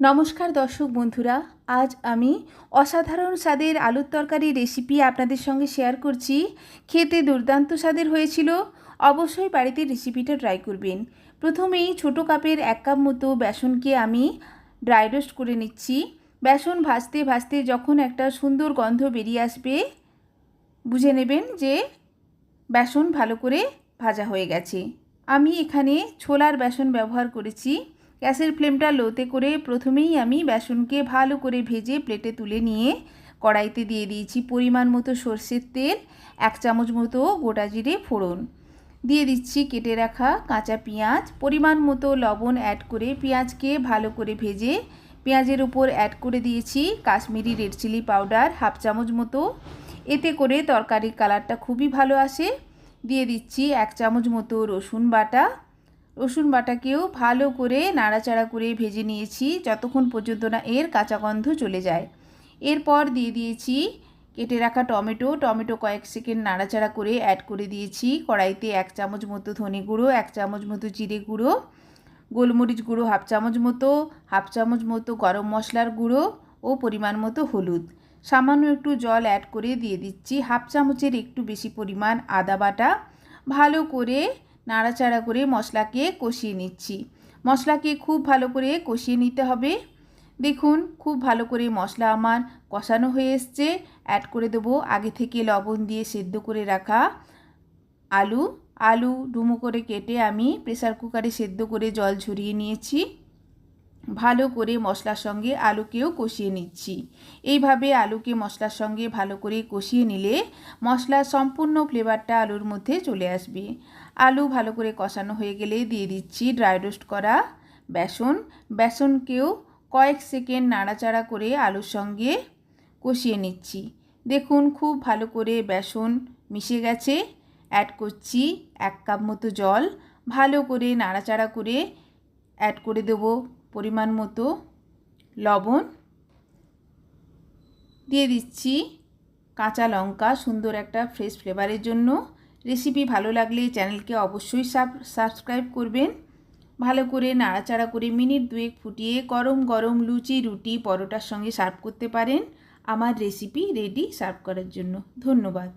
নমস্কার দর্শক বন্ধুরা, আজ আমি অসাধারণ স্বাদের আলুর তরকারি রেসিপি আপনাদের সঙ্গে শেয়ার করছি। খেতে দুর্দান্ত স্বাদের হয়েছিল, অবশ্যই বাড়িতে রেসিপিটা ট্রাই করবেন। প্রথমেই ছোটো কাপের এক কাপ মতো বেসনকে আমি ড্রাই রোস্ট করে নিচ্ছি। বেসন ভাজতে ভাজতে যখন একটা সুন্দর গন্ধ বেরিয়ে আসবে, বুঝে নেবেন যে বেসন ভালো করে ভাজা হয়ে গেছে। আমি এখানে ছোলার বেসন ব্যবহার করেছি। গ্যাসের ফ্লেমটা লোতে করে প্রথমেই আমি বেসনকে ভালো করে ভেজে প্লেটে তুলে নিয়ে কড়াইতে দিয়ে দিয়েছি পরিমাণ মতো সর্ষের তেল, এক চামচ মতো গোটা জিরে ফোড়ন। দিয়ে দিচ্ছি কেটে রাখা কাঁচা পেঁয়াজ, পরিমাণ মতো লবণ অ্যাড করে পেঁয়াজকে ভালো করে ভেজে পেঁয়াজের উপর অ্যাড করে দিয়েছি Kashmiri red chilli powder half চামচ মতো। এতে করে তরকারির কালারটা খুবই ভালো আসে। দিয়ে দিচ্ছি এক চামচ মতো রসুন বাটা রসুন বাটাকেও ভালো করে নাড়াচাড়া করে ভেজে নিয়েছি, যতক্ষণ পর্যন্ত না এর কাঁচা গন্ধ চলে যায়। এরপর দিয়ে দিয়েছি কেটে রাখা টমেটো। টমেটো কয়েক সেকেন্ড নাড়াচাড়া করে অ্যাড করে দিয়েছি। কড়াইতে এক চামচ মতো ধনে গুঁড়ো, এক চামচ মতো জিরে গুঁড়ো, গোলমরিচ গুঁড়ো, হাফ চামচ মতো, হাফ চামচ মতো গরম মশলার গুঁড়ো ও পরিমাণ মতো হলুদ। সামান্য একটু জল অ্যাড করে দিয়ে দিচ্ছি। হাফ চামচের একটু বেশি পরিমাণ আদা বাটা। ভালো করে নাড়াচাড়া করে মশলাকে কষিয়ে নিচ্ছি। মশলাকে খুব ভালো করে কষিয়ে নিতে হবে। দেখুন, খুব ভালো করে মশলা আমার কষানো হয়ে এসছে। অ্যাড করে দেবো আগে থেকে লবণ দিয়ে সেদ্ধ করে রাখা আলু। আলু ডুমো করে কেটে আমি প্রেসার কুকারে সেদ্ধ করে জল ঝরিয়ে নিয়েছি। ভালো করে মশলার সঙ্গে আলুকেও কষিয়ে নিচ্ছি। এইভাবে আলুকে মশলার সঙ্গে ভালো করে কষিয়ে নিলে মশলার সম্পূর্ণ ফ্লেভারটা আলুর মধ্যে চলে আসবে। আলু ভালো করে কষানো হয়ে গেলে দিয়ে দিচ্ছি ড্রাই রোস্ট করা বেসন। বেসনকেও কয়েক সেকেন্ড নাড়াচাড়া করে আলুর সঙ্গে কষিয়ে নিচ্ছি। দেখুন খুব ভালো করে বেসন মিশে গেছে। অ্যাড করছি এক কাপ মতো জল। ভালো করে নাড়াচাড়া করে অ্যাড করে দেবো। পরিমাণ মতো লবণ দিয়ে দিচ্ছি কাঁচা লঙ্কা, সুন্দর একটা ফ্রেশ ফ্লেভারের জন্য। রেসিপি ভালো লাগলে চ্যানেলকে অবশ্যই সাবস্ক্রাইব করবেন। ভালো করে নাড়াচাড়া করে মিনিট দুয়েক ফুটিয়ে গরম গরম লুচি, রুটি, পরোটার সঙ্গে সার্ভ করতে পারেন। আমার রেসিপি রেডি সার্ভ করার জন্য। ধন্যবাদ।